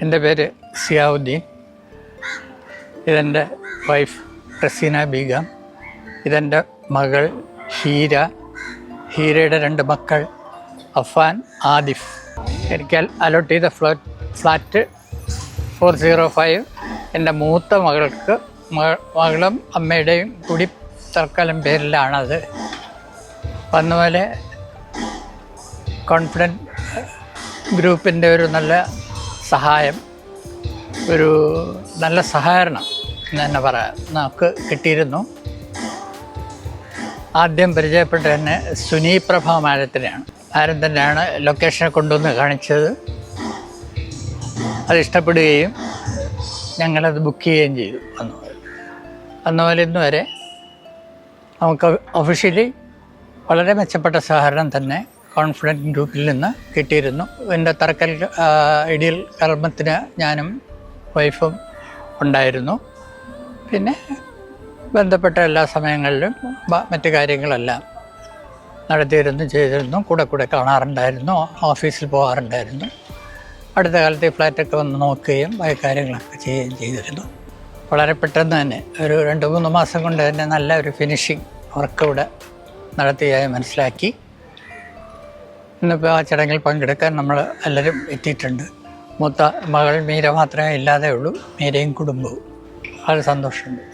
എന്റെ പേര് സിയാവുദ്ദീൻ. ഇതെന്റെ വൈഫ് റസീന ബീഗം. ഇതെന്റെ മകൾ ഹീര. ഹീരയുടെ രണ്ട് മക്കൾ അഫാൻ ആദിഫ്. എനിക്ക് അലോട്ട് ചെയ്ത flat flat four zero five എന്റെ മൂത്ത മകൾക്ക് മക- മകളും അമ്മയുടെയും കൂടി തൽക്കാലം പേരിലാണത്. വന്നപോലെ കോൺഫിഡന്റ് ഗ്രൂപ്പിന്റെ ഒരു നല്ല സഹായം ഒരു നല്ല സഹകരണം എന്ന് തന്നെ പറയാം നമുക്ക് കിട്ടിയിരുന്നു. ആദ്യം പരിചയപ്പെട്ട തന്നെ സുനി പ്രഭ മാരത്തിനെയാണ് ആരും തന്നെയാണ് ലൊക്കേഷനെ കൊണ്ടുവന്ന് കാണിച്ചത്. അത് ഇഷ്ടപ്പെടുകയും ഞങ്ങളത് ബുക്ക് ചെയ്യുകയും ചെയ്തു അന്ന്. അന്നുപോലെ ഇന്ന് വരെ നമുക്ക് ഒഫീഷ്യലി വളരെ മെച്ചപ്പെട്ട സഹകരണം തന്നെ കോൺഫിഡന്റ് ഗ്രൂപ്പിൽ നിന്ന് കിട്ടിയിരുന്നു. എന്റെ തറക്കൽ ഇടിയൽ കർമ്മത്തിന് ഞാനും വൈഫും ഉണ്ടായിരുന്നു. പിന്നെ ബന്ധപ്പെട്ട എല്ലാ സമയങ്ങളിലും മറ്റു കാര്യങ്ങളെല്ലാം നടത്തിയിരുന്നു ചെയ്തിരുന്നു കൂടെ കൂടെ കാണാറുണ്ടായിരുന്നു ഓഫീസിൽ പോകാറുണ്ടായിരുന്നു. അടുത്ത കാലത്ത് ഈ ഫ്ലാറ്റൊക്കെ വന്ന് നോക്കുകയും ആ കാര്യങ്ങളൊക്കെ ചെയ്യുകയും ചെയ്തിരുന്നു. വളരെ പെട്ടെന്ന് തന്നെ ഒരു രണ്ട് മൂന്ന് മാസം കൊണ്ട് തന്നെ നല്ല ഒരു ഫിനിഷിങ് വർക്ക് ഇവിടെ നടത്തിയായി മനസ്സിലാക്കി. ഇന്നിപ്പോൾ ആ ചടങ്ങിൽ പങ്കെടുക്കാൻ നമ്മൾ എല്ലാവരും എത്തിയിട്ടുണ്ട്. മൂത്ത മകൾ മീര മാത്രമേ ഇല്ലാതെ ഉള്ളൂ മീരയും കുടുംബവും. വളരെ സന്തോഷമുണ്ട്.